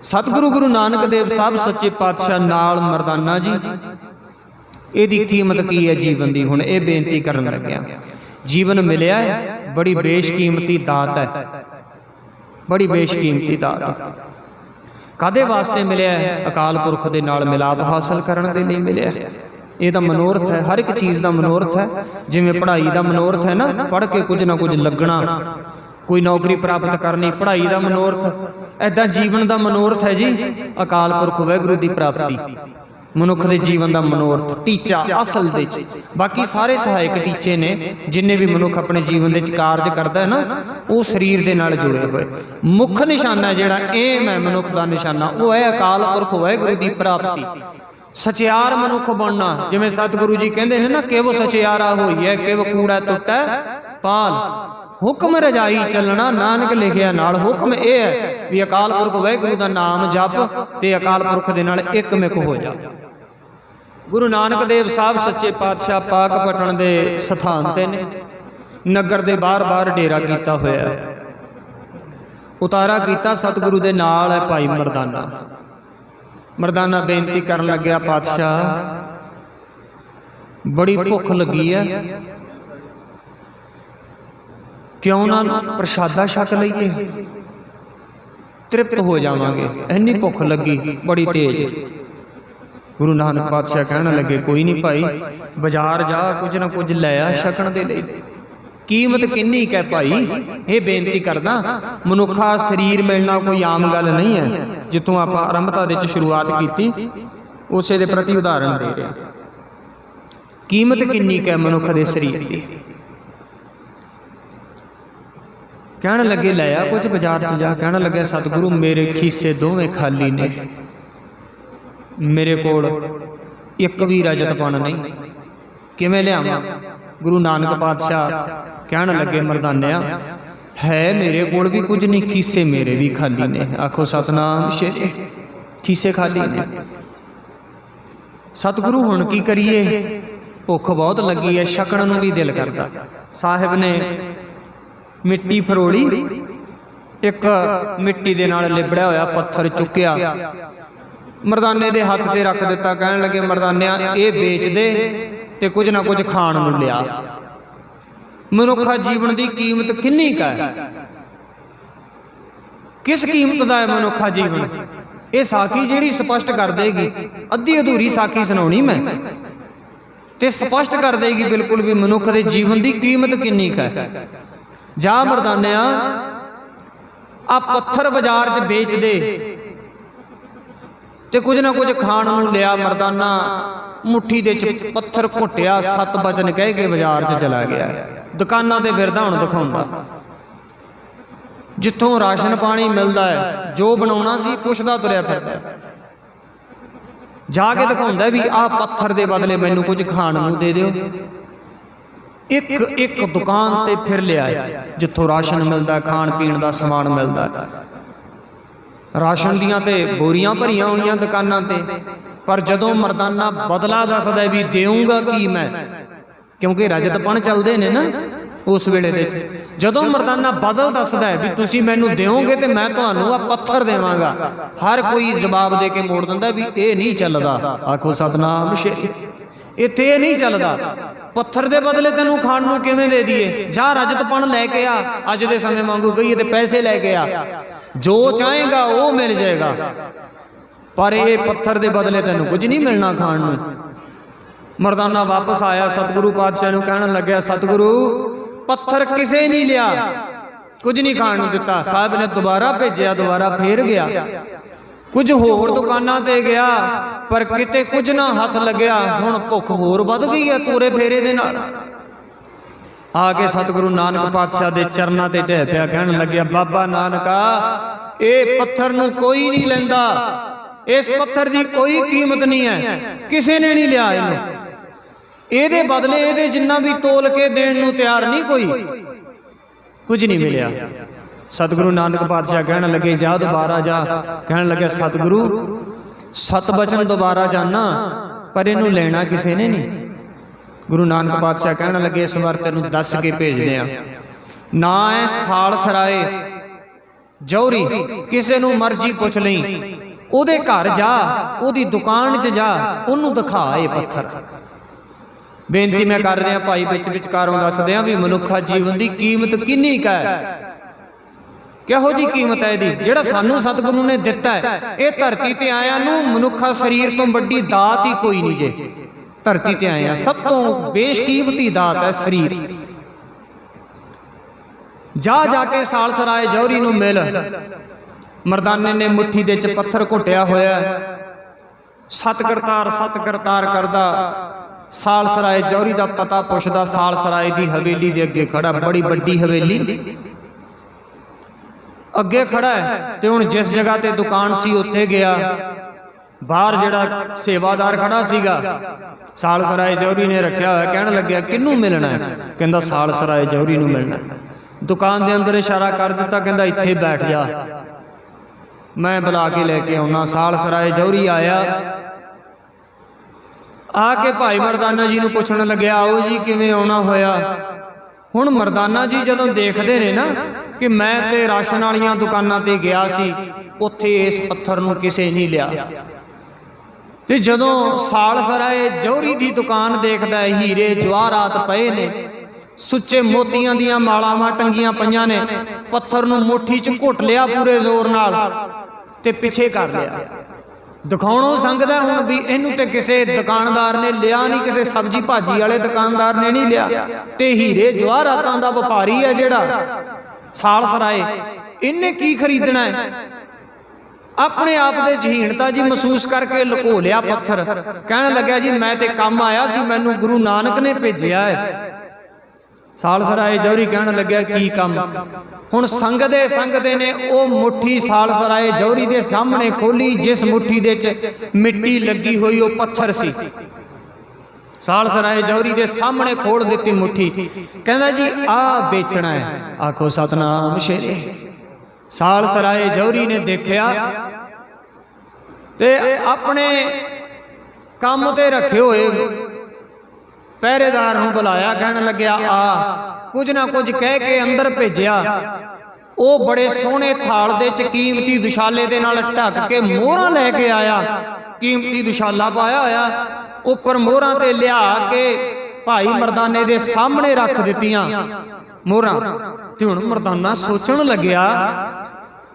ਸਤਿਗੁਰੂ ਗੁਰੂ ਨਾਨਕ ਦੇਵ ਸਾਹਿਬ ਸੱਚੇ ਪਾਤਸ਼ਾਹ ਨਾਲ ਮਰਦਾਨਾ ਜੀ। ਇਹਦੀ ਕੀਮਤ ਕੀ ਹੈ ਜੀਵਨ ਦੀ? ਹੁਣ ਇਹ ਬੇਨਤੀ ਕਰਨ ਲੱਗਿਆ। ਜੀਵਨ ਮਿਲਿਆ ਬੜੀ ਬੇਸ਼ਕੀਮਤੀ ਦਾਤ ਹੈ। ਬੜੀ ਬੇਸ਼ਕੀਮਤੀ ਦਾਤ ਕਾਦੇ ਵਾਸਤੇ ਮਿਲਿਆ ਹੈ? ਅਕਾਲ ਪੁਰਖ ਦੇ ਨਾਲ ਮਿਲਾਪ ਹਾਸਲ ਕਰਨ ਦੇ ਲਈ ਮਿਲਿਆ ਹੈ। ਇਹਦਾ ਮਨੋਰਥ ਹੈ ਹਰ ਇੱਕ ਚੀਜ਼ ਦਾ ਮਨੋਰਥ ਹੈ। ਜਿਵੇਂ ਪੜ੍ਹਾਈ ਦਾ ਮਨੋਰਥ ਹੈ ਨਾ ਪੜ੍ਹ ਕੇ ਕੁਝ ਨਾ ਕੁਝ ਲੱਗਣਾ। ਕੋਈ ਨੌਕਰੀ ਪ੍ਰਾਪਤ ਕਰਨੀ, ਪੜ੍ਹਾਈ ਦਾ ਮਨੋਰਥ ਐਦਾਂ ਜੀਵਨ ਦਾ ਮਨੋਰਥ ਹੈ ਜੀ, ਅਕਾਲ ਪੁਰਖ ਵਾਹਿਗੁਰੂ ਦੀ ਪ੍ਰਾਪਤੀ। ਮਨੁੱਖ ਦੇ ਜੀਵਨ ਦਾ ਮਨੋਰਥ, ਟੀਚਾ ਅਸਲ ਦੇ ਵਿੱਚ। ਬਾਕੀ ਸਾਰੇ ਸਹਾਇਕ ਟੀਚੇ ਨੇ, ਜਿੰਨੇ ਵੀ ਮਨੁੱਖ ਆਪਣੇ ਜੀਵਨ ਦੇ ਵਿੱਚ ਕਾਰਜ ਕਰਦਾ ਹੈ ਨਾ, ਉਹ ਸਰੀਰ ਦੇ ਨਾਲ ਜੁੜੇ ਹੋਏ। ਮੁੱਖ ਨਿਸ਼ਾਨਾ ਜਿਹੜਾ ਏਮ ਹੈ ਮਨੁੱਖ ਦਾ ਨਿਸ਼ਾਨਾ, ਉਹ ਹੈ ਅਕਾਲ ਪੁਰਖ ਵਾਹਿਗੁਰੂ ਦੀ ਪ੍ਰਾਪਤੀ। ਸਚਿਆਰ ਮਨੁੱਖ ਬਣਨਾ, ਜਿਵੇਂ ਸਤਿਗੁਰੂ ਜੀ ਕਹਿੰਦੇ ਨੇ ਨਾ ਕਿਵ ਸਚਿਆਰਾ ਹੋਈ ਹੈ ਕਿਵ ਕੂੜਾ ਟੁੱਟੈ ਪਾਲ। ਹੁਕਮ ਰਜਾਈ ਚੱਲਣਾ, ਨਾਨਕ ਲਿਖਿਆ ਨਾਲ। ਹੁਕਮ ਇਹ ਹੈ ਵੀ ਅਕਾਲ ਪੁਰਖ ਵਾਹਿਗੁਰੂ ਦਾ ਨਾਮ ਜਪ ਤੇ ਅਕਾਲ ਪੁਰਖ ਦੇ ਨਾਲ ਇੱਕਮਿਕ ਹੋ ਜਾ। ਗੁਰੂ ਨਾਨਕ ਦੇਵ ਸਾਹਿਬ ਸੱਚੇ ਪਾਤਸ਼ਾਹ ਪਾਕ ਪਟਣ ਦੇ ਸਥਾਨ ਤੇ ਨੇ। ਨਗਰ ਦੇ ਬਾਹਰ-ਬਾਹਰ ਡੇਰਾ ਕੀਤਾ ਹੋਇਆ ਹੈ। ਉਤਾਰਾ ਕੀਤਾ ਸਤਿਗੁਰੂ ਦੇ ਨਾਲ ਹੈ ਭਾਈ ਮਰਦਾਨਾ। ਮਰਦਾਨਾ ਬੇਨਤੀ ਕਰਨ ਲੱਗਿਆ, ਪਾਤਸ਼ਾਹ, ਬੜੀ ਭੁੱਖ ਲੱਗੀ ਹੈ। ਕਿਉਂ ਨਾ ਪ੍ਰਸ਼ਾਦਾ ਛਕ ਲਈਏ? ਤ੍ਰਿਪਤ ਹੋ ਜਾਵਾਂਗੇ। ਇੰਨੀ ਭੁੱਖ ਲੱਗੀ, ਬੜੀ ਤੇਜ਼। ਗੁਰੂ ਨਾਨਕ ਪਾਤਸ਼ਾਹ ਕਹਿਣ ਲੱਗੇ, ਕੋਈ ਨਹੀਂ ਭਾਈ, ਬਾਜ਼ਾਰ ਜਾ, ਕੁਝ ਨਾ ਕੁਝ ਲੈ ਆ ਛਕਣ ਦੇ ਲਈ। ਕੀਮਤ ਕਿੰਨੀ ਕਹਿ ਭਾਈ? ਇਹ ਬੇਨਤੀ ਕਰਦਾ, ਮਨੁੱਖਾ ਸਰੀਰ ਮਿਲਣਾ ਕੋਈ ਆਮ ਗੱਲ ਨਹੀਂ ਹੈ। ਜਿੱਥੋਂ ਆਪਾਂ ਆਰੰਭਤਾ ਦੇ ਵਿੱਚ ਸ਼ੁਰੂਆਤ ਕੀਤੀ, ਉਸੇ ਦੇ ਪ੍ਰਤੀ ਉਦਾਹਰਣ ਦੇ ਰਿਹਾ ਕੀਮਤ ਕਿੰਨੀ ਕਹਿ ਮਨੁੱਖ ਦੇ ਸਰੀਰ ਦੀ? ਕਹਿਣ ਲੱਗੇ, ਲੈ ਆ ਕੁਝ ਬਾਜ਼ਾਰ 'ਚ ਜਾ। ਕਹਿਣ ਲੱਗਿਆ ਸਤਿਗੁਰੂ ਮੇਰੇ ਖੀਸੇ ਦੋਵੇਂ ਖਾਲੀ ਨੇ। ਮੇਰੇ ਕੋਲ ਇੱਕ ਵੀ ਰਜਤ ਪਣ ਨਹੀਂ। ਕਿਵੇਂ ਲਿਆਵਾਂ? ਗੁਰੂ ਨਾਨਕ ਪਾਤਸ਼ਾਹ ਕਹਿਣ ਲੱਗੇ, ਮਰਦਾਨਿਆ, ਹੈ ਮੇਰੇ ਕੋਲ ਵੀ ਕੁਝ ਨਹੀਂ, ਖੀਸੇ ਮੇਰੇ ਵੀ ਖਾਲੀ ਨੇ। ਆਖੋ, ਸਤਨਾਮ ਸ਼ੇਰੇ, ਖੀਸੇ ਖਾਲੀ ਨੇ। ਸਤਿਗੁਰੂ ਹੁਣ ਕੀ ਕਰੀਏ? ਭੁੱਖ ਬਹੁਤ ਲੱਗੀ ਹੈ, ਛਕਣ ਨੂੰ ਵੀ ਦਿਲ ਕਰਦਾ। ਸਾਹਿਬ ਨੇ ਮਿੱਟੀ ਫਰੋੜੀ ਇੱਕ ਮਿੱਟੀ ਦੇ ਨਾਲ ਲਿਬੜਿਆ ਹੋਇਆ ਪੱਥਰ ਚੁੱਕਿਆ। ਮਰਦਾਨੇ ਦੇ ਹੱਥ ਤੇ ਰੱਖ ਦਿੱਤਾ। ਕਹਿਣ ਲੱਗੇ, ਮਰਦਾਨਿਆ, ਇਹ ਵੇਚ ਦੇ ਤੇ ਕੁਝ ਨਾ ਕੁਝ ਖਾਣ ਨੂੰ ਲਿਆ। ਮਨੁੱਖਾ ਜੀਵਨ ਦੀ ਕੀਮਤ ਕਿੰਨੀ ਕੁ ਹੈ? ਕਿਸ ਕੀਮਤ ਦਾ ਹੈ ਮਨੁੱਖਾ ਜੀਵਨ? ਇਹ ਸਾਖੀ ਜਿਹੜੀ ਸਪਸ਼ਟ ਕਰ ਦੇਗੀ। ਅੱਧੀ ਅਧੂਰੀ ਸਾਖੀ ਸੁਣਾਉਣੀ ਮੈਂ। ਤੇ ਸਪਸ਼ਟ ਕਰ ਦੇਗੀ ਬਿਲਕੁਲ ਵੀ ਮਨੁੱਖ ਦੇ ਜੀਵਨ ਦੀ ਕੀਮਤ ਕਿੰਨੀ ਕੁ ਹੈ? ਜਾ ਮਰਦਾਨਿਆ ਆ ਪੱਥਰ ਬਾਜ਼ਾਰ 'ਚ ਵੇਚ ਦੇ ਤੇ ਕੁਝ ਨਾ ਕੁਝ ਖਾਣ ਨੂੰ ਲਿਆ ਮਰਦਾਨਾ, ਮੁੱਠੀ ਦੇ 'ਚ ਪੱਥਰ ਘੁੱਟਿਆ, ਸੱਤ ਬਚਨ ਕਹਿ ਕੇ ਬਾਜ਼ਾਰ 'ਚ ਚਲਾ ਗਿਆ। ਦੁਕਾਨਾਂ ਤੇ ਫਿਰਦਾ ਹੁਣ ਦਿਖਾਉਂਦਾ। ਜਿੱਥੋਂ ਰਾਸ਼ਨ ਪਾਣੀ ਮਿਲਦਾ ਹੈ, ਜੋ ਬਣਾਉਣਾ ਸੀ ਪੁੱਛਦਾ ਤੁਰਿਆ ਫਿਰਦਾ। ਜਾ ਕੇ ਦਿਖਾਉਂਦਾ ਵੀ ਆਹ ਪੱਥਰ ਦੇ ਬਦਲੇ ਮੈਨੂੰ ਕੁਝ ਖਾਣ ਨੂੰ ਦੇ ਦਿਓ। ਇੱਕ ਇੱਕ ਦੁਕਾਨ ਤੇ ਫਿਰ ਲਿਆਏ ਜਿੱਥੋਂ ਰਾਸ਼ਨ ਮਿਲਦਾ ਖਾਣ ਪੀਣ ਦਾ ਸਮਾਨ ਮਿਲਦਾ। ਰਾਸ਼ਨ ਦੀਆਂ ਤੇ ਬੋਰੀਆਂ ਭਰੀਆਂ ਹੋਈਆਂ ਦੁਕਾਨਾਂ ਤੇ, ਪਰ ਜਦੋਂ ਮਰਦਾਨਾ ਬਦਲਾ ਦੱਸਦਾ ਵੀ ਦੇਊਂਗਾ ਕੀ ਮੈਂ, ਕਿਉਂਕਿ ਰਜਤਪਣ ਚੱਲਦੇ ਨੇ ਨਾ ਉਸ ਵੇਲੇ ਦੇ ਵਿੱਚ, ਜਦੋਂ ਮਰਦਾਨਾ ਬਦਲ ਦੱਸਦਾ ਵੀ ਤੁਸੀਂ ਮੈਨੂੰ ਦਿਓਗੇ ਤੇ ਮੈਂ ਤੁਹਾਨੂੰ ਆ ਪੱਥਰ ਦੇਵਾਂਗਾ, ਹਰ ਕੋਈ ਜਵਾਬ ਦੇ ਕੇ ਮੋੜ ਦਿੰਦਾ ਵੀ ਇਹ ਨਹੀਂ ਚੱਲਦਾ। ਆਖੋ, ਸਤਨਾਮ ਸ਼੍ਰੀ ਇੱਥੇ ਇਹ ਨਹੀਂ ਚੱਲਦਾ। ਪੱਥਰ ਦੇ ਬਦਲੇ ਤੈਨੂੰ ਖਾਣ ਨੂੰ ਕਿਵੇਂ ਦੇ ਦਈਏ? ਜਾ ਰਜਤਪਣ ਲੈ ਕੇ ਆ, ਅੱਜ ਦੇ ਸਮੇਂ ਵਾਂਗੂ ਕਹੀਏ ਤੇ ਪੈਸੇ ਲੈ ਕੇ ਆ। ਜੋ ਚਾਹੇਗਾ ਉਹ ਮਿਲ ਜਾਏਗਾ। ਪਰ ਇਹ ਪੱਥਰ ਦੇ ਬਦਲੇ ਤੈਨੂੰ ਕੁਝ ਨਹੀਂ ਮਿਲਣਾ ਖਾਣ ਨੂੰ। ਮਰਦਾਨਾ ਵਾਪਸ ਆਇਆ, ਸਤਿਗੁਰੂ ਪਾਤਸ਼ਾਹ ਨੂੰ ਕਹਿਣ ਲੱਗਿਆ, ਸਤਿਗੁਰੂ, ਪੱਥਰ ਕਿਸੇ ਨਹੀਂ ਲਿਆ। ਕੁਝ ਨਹੀਂ ਖਾਣ ਨੂੰ ਦਿੱਤਾ। ਸਾਹਿਬ ਨੇ ਦੁਬਾਰਾ ਭੇਜਿਆ, ਦੁਬਾਰਾ ਫੇਰ ਗਿਆ। ਕੁਝ ਹੋਰ ਦੁਕਾਨਾਂ ਤੇ ਗਿਆ, ਪਰ ਕਿਤੇ ਕੁਝ ਨਾ ਹੱਥ ਲੱਗਿਆ, ਹੁਣ ਭੁੱਖ ਹੋਰ ਵੱਧ ਗਈ ਹੈ ਤੂਰੇ ਫੇਰੇ ਦੇ ਨਾਲ। ਆ ਕੇ ਸਤਿਗੁਰੂ ਨਾਨਕ ਪਾਤਸ਼ਾਹ ਦੇ ਚਰਨਾਂ ਤੇ ਢਹਿ ਪਿਆ, ਕਹਿਣ ਲੱਗਿਆ, ਬਾਬਾ ਨਾਨਕਾ, ਇਹ ਪੱਥਰ ਨੂੰ ਕੋਈ ਨਹੀਂ ਲੈਂਦਾ। ਇਸ ਪੱਥਰ ਦੀ ਕੋਈ ਕੀਮਤ ਨਹੀਂ ਹੈ, ਕਿਸੇ ਨੇ ਨਹੀਂ ਲਿਆ ਇਹਨੂੰ। ਇਹਦੇ ਬਦਲੇ ਇਹਦੇ ਜਿੰਨਾ ਵੀ ਤੋਲ ਕੇ ਦੇਣ ਨੂੰ ਤਿਆਰ ਨਹੀਂ ਕੋਈ, ਕੁਝ ਨਹੀਂ ਮਿਲਿਆ। ਸਤਿਗੁਰੂ ਨਾਨਕ ਪਾਤਸ਼ਾਹ ਕਹਿਣ ਲੱਗੇ, ਜਾ ਦੁਬਾਰਾ ਜਾ। ਕਹਿਣ ਲੱਗੇ, ਸਤਿਗੁਰੂ ਸਤ ਬਚਨ ਦੁਬਾਰਾ ਜਾਣਾ ਪਰ ਇਹਨੂੰ ਲੈਣਾ ਕਿਸੇ ਨੇ ਨਹੀਂ। ਗੁਰੂ ਨਾਨਕ ਪਾਤਸ਼ਾਹ ਕਹਿਣ ਲੱਗੇ, ਇਸ ਵਾਰ ਤੈਨੂੰ ਦੱਸ ਕੇ ਭੇਜਦੇ ਆ ਨਾ ਹੈ ਸਾਲ ਸਰਾਏ, ਜੌਹਰੀ, ਕਿਸੇ ਨੂੰ ਮਰਜ਼ੀ ਪੁੱਛ ਲਈ। ਉਹਦੇ ਘਰ ਜਾ, ਉਹਦੀ ਦੁਕਾਨ 'ਚ ਜਾ, ਉਹਨੂੰ ਦਿਖਾ ਇਹ ਪੱਥਰ। ਬੇਨਤੀ ਮੈਂ ਕਰ ਰਿਹਾ, ਭਾਈ ਵਿੱਚ ਵਿਚਕਾਰੋਂ ਦੱਸਦੇ ਆ ਵੀ ਮਨੁੱਖਾ ਜੀਵਨ ਦੀ ਕੀਮਤ ਕਿੰਨੀ ਕੁ ਹੈ? ਕਿਹੋ ਜੀ ਕੀਮਤ ਹੈ ਇਹਦੀ? ਜਿਹੜਾ ਸਾਨੂੰ ਸਤਿਗੁਰੂ ਨੇ ਦਿੱਤਾ ਹੈ। ਇਹ ਧਰਤੀ ਤੇ ਆਇਆਂ ਨੂੰ ਮਨੁੱਖਾ ਸਰੀਰ ਤੋਂ ਵੱਡੀ ਦਾਤ ਹੀ ਕੋਈ ਨਹੀਂ ਜੇ। ਧਰਤੀ ਤੇ ਆਏ ਆ ਸਭ ਤੋਂ ਬੇਸ਼ਕੀਮਤੀ ਦਾਤ ਹੈ ਸਰੀਰ। ਜਾ ਜਾ ਕੇ ਸਾਲਸਰਾਏ ਜੌਹਰੀ ਨੂੰ ਮਿਲ। ਮਰਦਾਨੇ ਨੇ ਮੁੱਠੀ ਦੇ ਚ ਪੱਥਰ ਘੁੱਟਿਆ ਹੋਇਆ। ਸਤ ਕਰਤਾਰ ਸਤ ਕਰਤਾਰ ਕਰਦਾ। ਸਾਲਸਰਾਏ ਜੌਹਰੀ ਦਾ ਪਤਾ ਪੁੱਛਦਾ ਸਾਲਸਰਾਏ ਦੀ ਹਵੇਲੀ ਦੇ ਅੱਗੇ ਖੜਾ। ਬੜੀ ਵੱਡੀ ਹਵੇਲੀ। ਅੱਗੇ ਖੜਾ ਹੈ ਤੇ ਹੁਣ ਜਿਸ ਜਗ੍ਹਾ ਤੇ ਦੁਕਾਨ ਸੀ, ਉੱਥੇ ਗਿਆ। ਬਾਹਰ ਜਿਹੜਾ ਸੇਵਾਦਾਰ ਖੜਾ ਸੀਗਾ ਸਾਲਸਰਾਏ ਜੌਹਰੀ ਨੇ ਰੱਖਿਆ ਹੋਇਆ, ਕਹਿਣ ਲੱਗਿਆ, ਕਿਹਨੂੰ ਮਿਲਣਾ ਹੈ? ਕਹਿੰਦਾ ਸਾਲਸਰਾਏ ਜੌਹਰੀ ਨੂੰ ਮਿਲਣਾ ਦੁਕਾਨ ਦੇ ਅੰਦਰ ਇਸ਼ਾਰਾ ਕਰ ਦਿੱਤਾ, ਕਹਿੰਦਾ, ਇੱਥੇ ਬੈਠ ਜਾ। ਮੈਂ ਬੁਲਾ ਕੇ ਲੈ ਕੇ ਆਉਣਾ। ਸਾਲਸਰਾਏ ਜੌਹਰੀ ਆਇਆ। ਆ ਕੇ ਭਾਈ ਮਰਦਾਨਾ ਜੀ ਨੂੰ ਪੁੱਛਣ ਲੱਗਿਆ, ਆਓ ਜੀ, ਕਿਵੇਂ ਆਉਣਾ ਹੋਇਆ? ਹੁਣ ਮਰਦਾਨਾ ਜੀ ਜਦੋਂ ਦੇਖਦੇ ਨੇ ਨਾ ਕਿ ਮੈਂ ਤੇ ਰਾਸ਼ਨ ਵਾਲੀਆਂ ਦੁਕਾਨਾਂ ਤੇ ਗਿਆ ਸੀ, ਉੱਥੇ ਇਸ ਪੱਥਰ ਨੂੰ ਕਿਸੇ ਨਹੀਂ ਲਿਆ। ਤੇ ਜਦੋਂ ਸਾਲਸਰਾਏ ਜੌਹਰੀ ਦੀ ਦੁਕਾਨ ਦੇਖਦਾ ਹੀਰੇ ਜਵਾਹਰਾਤ ਪਏ ਨੇ, ਸੁੱਚੇ ਮੋਤੀਆਂ ਦੀਆਂ ਮਾਲਾਵਾਂ ਟੰਗੀਆਂ ਪਈਆਂ ਨੇ, ਪੱਥਰ ਨੂੰ ਮੁੱਠੀ 'ਚ ਘੁੱਟ ਲਿਆ ਪੂਰੇ ਜ਼ੋਰ ਨਾਲ ਤੇ ਪਿੱਛੇ ਕਰ ਲਿਆ। ਦਿਖਾਉਣੋਂ ਸੰਗਦਾ ਹੁਣ ਵੀ ਇਹਨੂੰ ਤੇ ਕਿਸੇ ਦੁਕਾਨਦਾਰ ਨੇ ਲਿਆ ਨਹੀਂ, ਕਿਸੇ ਸਬਜੀ ਭਾਜੀ ਵਾਲੇ ਦੁਕਾਨਦਾਰ ਨੇ ਨਹੀਂ ਲਿਆ। ਤੇ ਹੀਰੇ ਜਵਾਹਰਾਤਾਂ ਦਾ ਵਪਾਰੀ ਹੈ ਜਿਹੜਾ ਸਾਲਸਰਾਏ ਇਹਨੇ ਕੀ ਖਰੀਦਣਾ ਹੈ? ਆਪਣੇ ਆਪ ਦੇ ਜਹੀਣਤਾ ਜੀ ਮਹਿਸੂਸ ਕਰਕੇ ਲੁਕੋ ਲਿਆ ਪੱਥਰ। ਕਹਿਣ ਲੱਗਿਆ ਜੀ, ਮੈਂ ਤੇ ਕੰਮ ਆਇਆ ਸੀ, ਮੈਨੂੰ ਗੁਰੂ ਨਾਨਕ ਨੇ ਭੇਜਿਆ ਹੈ। ਸਾਲਸਰਾਏ ਜੌਰੀ ਕਹਿਣ ਲੱਗਿਆ, ਕੀ ਕੰਮ? ਹੁਣ ਸੰਗਦੇ ਸੰਗਦੇ ਨੇ, ਉਹ ਮੁੱਠੀ ਸਾਲਸਰਾਏ ਜੌਹਰੀ ਦੇ ਸਾਹਮਣੇ ਖੋਲੀ, ਜਿਸ ਮੁੱਠੀ ਦੇ ਚ ਮਿੱਟੀ ਲੱਗੀ ਹੋਈ, ਉਹ ਪੱਥਰ ਸੀ। ਸਾਲਸਰਾਏ ਜੌਰੀ ਦੇ ਸਾਹਮਣੇ ਖੋੜ ਦਿੱਤੀ ਮੁੱਠੀ। ਕਹਿੰਦਾ ਜੀ, ਆ ਵੇਚਣਾ ਹੈ। ਆਖੋ, ਸਤਨਾਮ ਸ਼ੇਰੇ। ਸਾਲਸਰਾਏ ਜੌਰੀ ਨੇ ਦੇਖਿਆ ਤੇ ਆਪਣੇ ਕੰਮ ਤੇ ਰੱਖੇ ਹੋਏ ਪਹਿਰੇਦਾਰ ਨੂੰ ਬੁਲਾਇਆ, ਕਹਿਣ ਲੱਗਿਆ, ਆ, ਕੁਝ ਨਾ ਕੁਝ ਕਹਿ ਕੇ ਅੰਦਰ ਭੇਜਿਆ। ਉਹ ਬੜੇ ਸੋਹਣੇ ਥਾਲ ਦੇ ਚ ਕੀਮਤੀ ਦੁਸ਼ਾਲੇ ਦੇ ਨਾਲ ਢੱਕ ਕੇ ਮੋਹਰਾਂ ਲੈ ਕੇ ਆਇਆ। ਕੀਮਤੀ ਦੁਸ਼ਾਲਾ ਪਾਇਆ ਹੋਇਆ। ਉੱਪਰ ਮੋਹਰਾਂ ਤੇ ਲਿਆ ਕੇ ਭਾਈ ਮਰਦਾਨੇ ਦੇ ਸਾਹਮਣੇ ਰੱਖ ਦਿੱਤੀਆਂ। ਮੋਹਰਾਂ। ਤੇ ਹੁਣ ਮਰਦਾਨਾ ਸੋਚਣ ਲੱਗਿਆ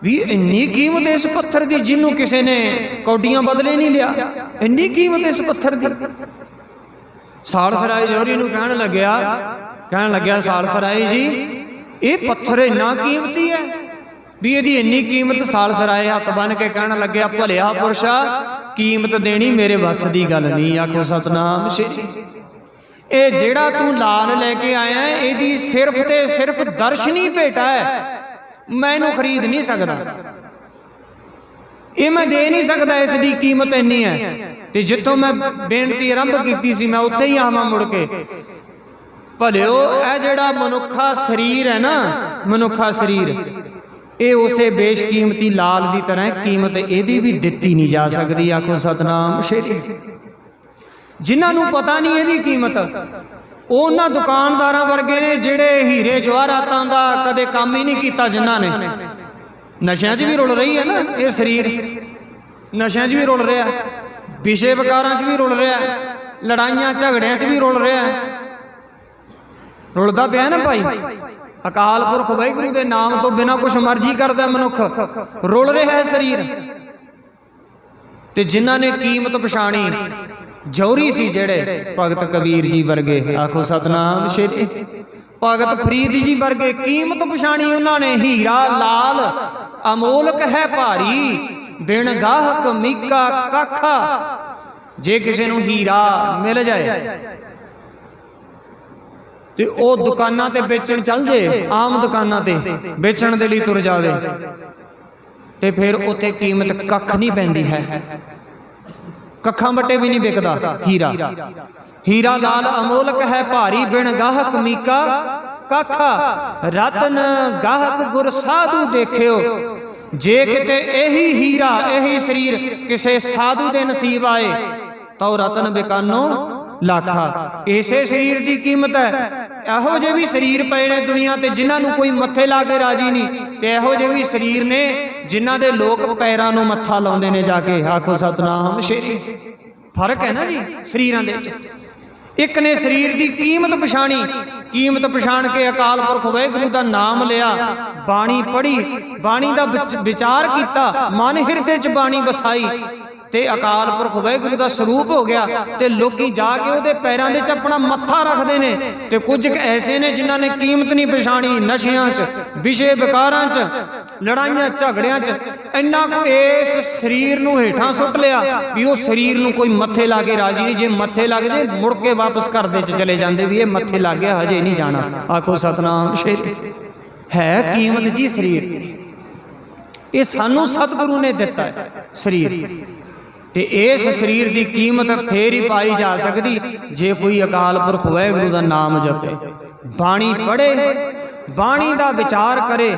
ਵੀ ਇੰਨੀ ਕੀਮਤ ਇਸ ਪੱਥਰ ਦੀ ਜਿਹਨੂੰ ਕਿਸੇ ਨੇ ਕੌਡੀਆਂ ਬਦਲੇ ਨਹੀਂ ਲਿਆ। ਇੰਨੀ ਕੀਮਤ ਇਸ ਪੱਥਰ ਦੀ। ਸਾਲਸਰਾਏ ਜੋਰੀ ਨੂੰ ਕਹਿਣ ਲੱਗਿਆ ਕਹਿਣ ਲੱਗਿਆ ਸਾਲਸਰਾਏ ਜੀ ਇਹ ਪੱਥਰ ਇੰਨਾ ਕੀਮਤੀ ਹੈ ਵੀ ਇਹਦੀ ਇੰਨੀ ਕੀਮਤ ਸਾਲਸਰਾਏ ਹੱਥ ਬੰਨ ਕੇ ਕਹਿਣ ਲੱਗਿਆ ਭਲਿਆ ਪੁਰਸ਼ਾ ਕੀਮਤ ਦੇਣੀ ਮੇਰੇ ਵੱਸ ਦੀ ਗੱਲ ਨਹੀਂ, ਆਖੋ ਸਤਨਾਮ ਸ਼੍ਰੀ। ਇਹ ਜਿਹੜਾ ਤੂੰ ਲਾਲ ਲੈ ਕੇ ਆਇਆ ਇਹਦੀ ਸਿਰਫ ਤੇ ਸਿਰਫ ਦਰਸ਼ਨੀ ਭੇਟਾ ਹੈ। ਮੈਂ ਇਹਨੂੰ ਖਰੀਦ ਨਹੀਂ ਸਕਦਾ। ਇਹ ਮੈਂ ਦੇ ਨਹੀਂ ਸਕਦਾ, ਇਸ ਦੀ ਕੀਮਤ ਇੰਨੀ ਹੈ। ਤੇ ਜਿੱਥੋਂ ਮੈਂ ਬੇਨਤੀ ਆਰੰਭ ਕੀਤੀ ਸੀ, ਮੈਂ ਉੱਥੇ ਹੀ ਆਵਾਂ ਮੁੜ ਕੇ। ਭਲਿਓ, ਇਹ ਜਿਹੜਾ ਮਨੁੱਖਾ ਸਰੀਰ ਹੈ ਨਾ, ਮਨੁੱਖਾ ਸਰੀਰ ਇਹ ਉਸੇ ਬੇਸ਼ਕੀਮਤੀ ਲਾਲ ਦੀ ਤਰ੍ਹਾਂ ਕੀਮਤ ਇਹਦੀ ਵੀ ਦਿੱਤੀ ਨਹੀਂ ਜਾ ਸਕਦੀ, ਆਖੋ ਸਤਨਾਮ ਸ਼੍ਰੀ। ਜਿਨ੍ਹਾਂ ਨੂੰ ਪਤਾ ਨਹੀਂ ਇਹਦੀ ਕੀਮਤ, ਉਹ ਉਹਨਾਂ ਦੁਕਾਨਦਾਰਾਂ ਵਰਗੇ ਨੇ ਜਿਹੜੇ ਹੀਰੇ ਜਵਾਹਰਾਤਾਂ ਦਾ ਕਦੇ ਕੰਮ ਹੀ ਨਹੀਂ ਕੀਤਾ ਜਿਨ੍ਹਾਂ ਨੇ। ਨਸ਼ਿਆਂ 'ਚ ਵੀ ਰੁਲ ਰਹੀ ਹੈ ਨਾ ਇਹ ਸਰੀਰ। ਨਸ਼ਿਆਂ 'ਚ ਵੀ ਰੁਲ ਰਿਹਾ, ਵਿਸ਼ੇ ਵਿਕਾਰਾਂ 'ਚ ਵੀ ਰੁਲ ਰਿਹਾ, ਲੜਾਈਆਂ ਝਗੜਿਆਂ 'ਚ ਵੀ ਰੁਲ ਰਿਹਾ। ਰੁਲਦਾ ਪਿਆ ਨਾ ਭਾਈ। ਅਕਾਲ ਪੁਰਖ ਵਾਹਿਗੁਰੂ ਦੇ ਨਾਮ ਤੋਂ ਬਿਨਾ ਕੁਛ ਮਰਜ਼ੀ ਕਰਦਾ ਮਨੁੱਖ। ਰੁਲ ਰਿਹਾ ਹੈ ਸਰੀਰ। ਤੇ ਜਿਨ੍ਹਾਂ ਨੇ ਕੀਮਤ ਪਛਾਣੀ, ਜੌਹਰੀ ਸੀ ਜਿਹੜੇ ਭਗਤ ਕਬੀਰ ਜੀ ਵਰਗੇ। ਆਖੋ, ਸਤਨਾਮ ਸ਼੍ਰੀ ਭਗਤ ਫਰੀਦ ਜੀ ਵਰਗੇ ਕੀਮਤ ਪਛਾਣੀ ਉਹਨਾਂ ਨੇ। ਹੀਰਾ, ਲਾਲ, ਅਮੋਲਕ ਹੈ ਭਾਰੀ, ਬਿਨ ਗਾਹਕ, ਮੀਕਾ, ਕਾਖਾ। ਜੇ ਕਿਸੇ ਨੂੰ ਹੀਰਾ ਮਿਲ ਜਾਏ ਤੇ ਉਹ ਦੁਕਾਨਾਂ ਤੇ ਵੇਚਣ ਚੱਲ ਜੇ ਆਮ ਦੁਕਾਨਾਂ ਤੇ ਵੇਚਣ ਦੇ ਲਈ ਤੁਰ ਜਾਵੇ। ਤੇ ਫਿਰ ਉੱਥੇ ਕੀਮਤ ਕੱਖ ਨਹੀਂ ਪੈਂਦੀ ਹੈ। ਕੱਖਾਂ ਵੱਟੇ ਵੀ ਨਹੀਂ ਵਿਕਦਾ ਹੀਰਾ। ਹੀਰਾ ਲਾਲ ਅਮੋਲਕ ਹੈ ਭਾਰੀ ਬਿਨ ਗਾਹਕ ਮੀਕਾ ਕਾਖਾ ਰਤਨ ਗਾਹਕ ਗੁਰ ਸਾਧੂ ਦੇਖਿਓ। ਜੇ ਕਿਤੇ ਇਹੀ ਹੀਰਾ ਇਹੀ ਸਰੀਰ ਕਿਸੇ ਸਾਧੂ ਦੇ ਨਸੀਬ ਆਏ ਤਾਂ ਉਹ ਰਤਨ ਬਿਕਾਨੋ ਲੱਖਾ ਇਸੇ ਸਰੀਰ ਦੀ ਕੀਮਤ ਹੈ। ਇਹੋ ਜਿਹੇ ਵੀ ਸਰੀਰ ਪਏ ਨੇ ਦੁਨੀਆ ਤੇ ਜਿਨ੍ਹਾਂ ਨੂੰ ਕੋਈ ਮੱਥੇ ਲਾ ਕੇ ਰਾਜੀ ਨਹੀਂ। ਤੇ ਇਹੋ ਜਿਹੇ ਵੀ ਸਰੀਰ ਨੇ ਜਿਨ੍ਹਾਂ ਦੇ ਲੋਕ ਪੈਰਾਂ ਨੂੰ ਮੱਥਾ ਲਾਉਂਦੇ ਨੇ ਜਾ ਕੇ। ਆਖੋ ਸਤਨਾਮ ਸ਼ੇਰੀ ਫ਼ਰਕ ਹੈ ਨਾ ਜੀ ਸਰੀਰਾਂ ਦੇ ਵਿੱਚ। ਇੱਕ ਨੇ ਸਰੀਰ ਦੀ ਕੀਮਤ ਪਛਾਣੀ। ਕੀਮਤ ਪਛਾਣ ਕੇ ਅਕਾਲ ਪੁਰਖ ਵਾਹਿਗੁਰੂ ਦਾ ਨਾਮ ਲਿਆ। ਬਾਣੀ ਪੜ੍ਹੀ। ਬਾਣੀ ਦਾ ਵਿਚਾਰ ਕੀਤਾ। ਮਨ ਹਿਰਦੇ 'ਚ ਬਾਣੀ ਵਸਾਈ। ਤੇ ਅਕਾਲ ਪੁਰਖ ਵਾਹਿਗੁਰੂ ਦਾ ਸਰੂਪ ਹੋ ਗਿਆ ਤੇ ਲੋਕੀ ਜਾ ਕੇ ਉਹਦੇ ਪੈਰਾਂ ਦੇ 'ਚ ਆਪਣਾ ਮੱਥਾ ਰੱਖਦੇ ਨੇ ਤੇ ਕੁਝ ਕੁ ਐਸੇ ਨੇ ਜਿਨ੍ਹਾਂ ਨੇ ਕੀਮਤ ਨਹੀਂ ਪਛਾਣੀ ਨਸ਼ਿਆਂ 'ਚ, ਵਿਸ਼ੇ ਵਿਕਾਰਾਂ 'ਚ, ਲੜਾਈਆਂ ਝਗੜਿਆਂ 'ਚ। ਇੰਨਾ ਕੁ ਇਸ ਸਰੀਰ ਨੂੰ ਹੇਠਾਂ ਸੁੱਟ ਲਿਆ ਵੀ ਉਹ ਸਰੀਰ ਨੂੰ ਕੋਈ ਮੱਥੇ ਲਾ ਕੇ ਰਾਜੀ ਨਹੀਂ। ਜੇ ਮੱਥੇ ਲੱਗ ਜੇ, ਮੁੜ ਕੇ ਵਾਪਸ ਘਰ ਦੇ 'ਚ ਚਲੇ ਜਾਂਦੇ ਵੀ ਇਹ ਮੱਥੇ ਲੱਗ ਗਿਆ, ਹਜੇ ਨਹੀਂ ਜਾਣਾ। ਆਖੋ, ਸਤਨਾਮ ਸ਼ੇਰ। ਹੈ ਕੀਮਤ ਜੀ ਸਰੀਰ ਇਹ ਸਾਨੂੰ ਸਤਿਗੁਰੂ ਨੇ ਦਿੱਤਾ ਹੈ ਸਰੀਰ। ਤੇ ਇਸ ਸਰੀਰ ਦੀ ਕੀਮਤ ਫੇਰ ਹੀ ਪਾਈ ਜਾ ਸਕਦੀ ਜੇ ਕੋਈ ਅਕਾਲ ਪੁਰਖ ਵਾਹਿਗੁਰੂ ਦਾ ਨਾਮ ਜਪੇ। ਬਾਣੀ ਪੜ੍ਹੇ, ਬਾਣੀ ਦਾ ਵਿਚਾਰ ਕਰੇ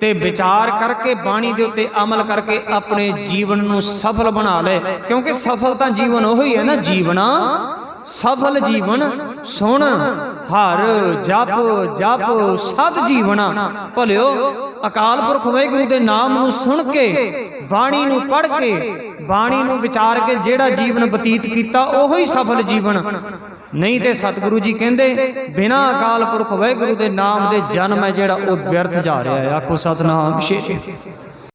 ਤੇ ਵਿਚਾਰ ਕਰਕੇ ਬਾਣੀ ਦੇ ਉੱਤੇ ਅਮਲ ਕਰਕੇ ਆਪਣੇ ਜੀਵਨ ਨੂੰ ਸਫਲ ਬਣਾ ਲੈ। ਕਿਉਂਕਿ ਸਫਲ ਤਾਂ ਜੀਵਨ ਉਹੀ ਹੈ ਨਾ, ਜੀਵਨਾ। ਸਫਲ ਜੀਵਨ ਸੁਣ ਹਰ ਜਪ ਜਪ ਸਤ ਜੀਵਨਾ। ਭਲਿਓ ਅਕਾਲ ਪੁਰਖ ਵਾਹਿਗੁਰੂ ਦੇ ਨਾਮ ਨੂੰ ਸੁਣ ਕੇ ਬਾਣੀ ਨੂੰ ਪੜ੍ਹ ਕੇ ਬਾਣੀ ਨੂੰ ਵਿਚਾਰ ਕੇ ਜਿਹੜਾ ਜੀਵਨ ਬਤੀਤ ਕੀਤਾ ਉਹੋ ਹੀ ਸਫਲ ਜੀਵਨ। ਨਹੀਂ ਤੇ ਸਤਿਗੁਰੂ ਜੀ ਕਹਿੰਦੇ ਬਿਨਾ ਅਕਾਲ ਪੁਰਖ ਵਾਹਿਗੁਰੂ ਦੇ ਨਾਮ ਦੇ ਜਨਮ ਹੈ ਜਿਹੜਾ ਉਹ ਵਿਅਰਥ ਜਾ ਰਿਹਾ ਹੈ। ਆਖੋ ਸਤਨਾਮ ਸ਼ੇਰੇ